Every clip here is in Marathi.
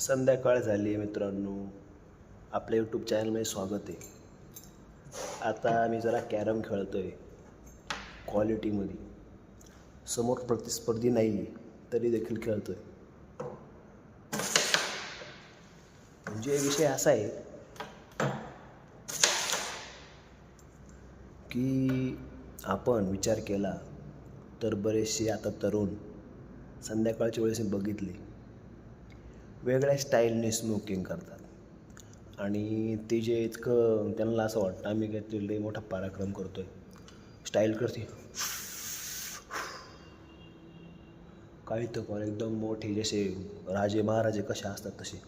संध्याकाळ झाली आहे मित्रांनो. आपल्या यूट्यूब चॅनलमध्ये स्वागत आहे. आता मी जरा कॅरम खेळतो आहे क्वालिटीमध्ये समोर प्रतिस्पर्धी नाही आहे तरी देखील खेळतो आहे म्हणजे विषय असा आहे की आपण विचार केला तर बरेचसे आता तरुण संध्याकाळच्या वेळेस मी बघितले. वेगळ्या स्टाईलने स्मोकिंग करतात. आणि ते जे इतकं त्यांना असं वाटतं आम्ही काहीतरी लई मोठा पराक्रम करतो आहे स्टाईल करते. काही तर पण एकदम मोठे जसे राजे महाराजे कसे असतात तसे.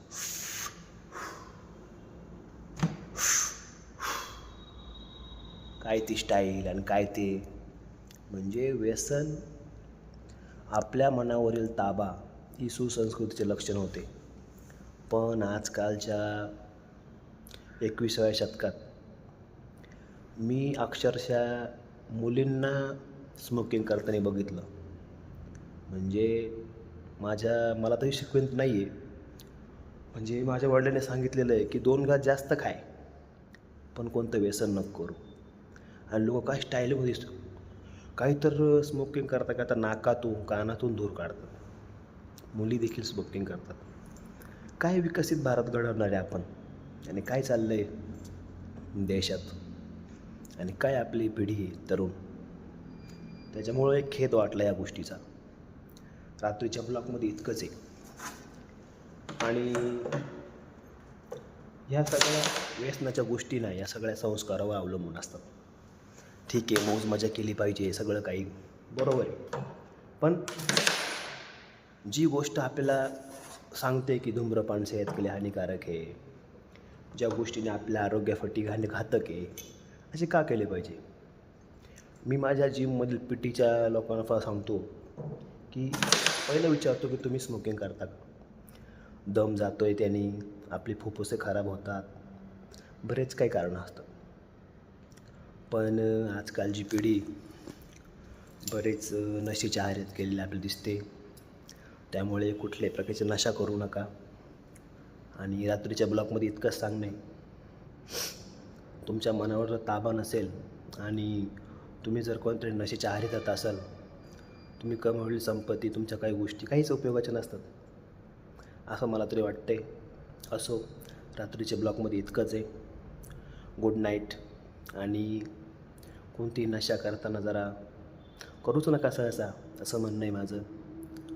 काय ती स्टाईल आणि काय ते. म्हणजे व्यसन आपल्या मनावरील ताबा ही सुसंस्कृतीचे लक्षण होते. पण आजकालच्या एकविसाव्या शतकात मी अक्षरशः मुलींना स्मोकिंग करताना बघितलं. म्हणजे माझ्या मला तरी शिकवण नाही आहे म्हणजे माझ्या वडिलांनी सांगितलेलं आहे की दोन घास जास्त खाय पण कोणतं व्यसन नको करू. आणि लोक काय स्टाईलमध्ये दिसतो काही तर स्मोकिंग करता करता नाकातून कानातून धूर काढतात. मुली देखील स्मोकिंग करतात. काय विकसित भारत घडवणार आहे आपण? आणि काय चाललं आहे देशात? आणि काय आपली पिढी आहे तरुण? त्याच्यामुळं एक खेद वाटला या गोष्टीचा. रात्रीच्या ब्लॉकमध्ये इतकंच आहे. आणि ह्या सगळ्या व्यसनाच्या गोष्टी नाही या सगळ्या संस्कारावर अवलंबून असतात. ठीक आहे मौज मजा केली पाहिजे सगळं काही बरोबर आहे. पण जी गोष्ट आपल्याला सांगते की धूम्रपान सेहतकडे हानिकारक आहे ज्या गोष्टीने आपल्या आरोग्यासाठी घाणे घातक आहे असे का केले पाहिजे? मी माझ्या जिममधील पी टीच्या लोकांना फार सांगतो की पहिलं विचारतो की तुम्ही स्मोकिंग करता का? दम जातो आहे त्याने आपली फुफ्फुसे खराब होतात बरेच काही कारणं असतात पण आजकालची पिढी बरेच नशेच्या आहारात गेलेली आपल्याला दिसते. त्यामुळे कुठल्याही प्रकारची नशा करू नका. आणि रात्रीच्या ब्लॉकमध्ये इतकंच सांगणे. तुमच्या मनावर ताबा नसेल आणि तुम्ही जर कोणतरी नशेच्या आहारी जात असाल तुम्ही कमवलेली संपत्ती तुमच्या काही गोष्टी काहीच उपयोगाच्या नसतात. असं मला तरी वाटते असो रात्रीच्या ब्लॉकमध्ये इतकंच आहे. गुड नाईट आणि कोणती नशा करताना जरा करूच नका सहसा असं म्हणणं आहे माझं.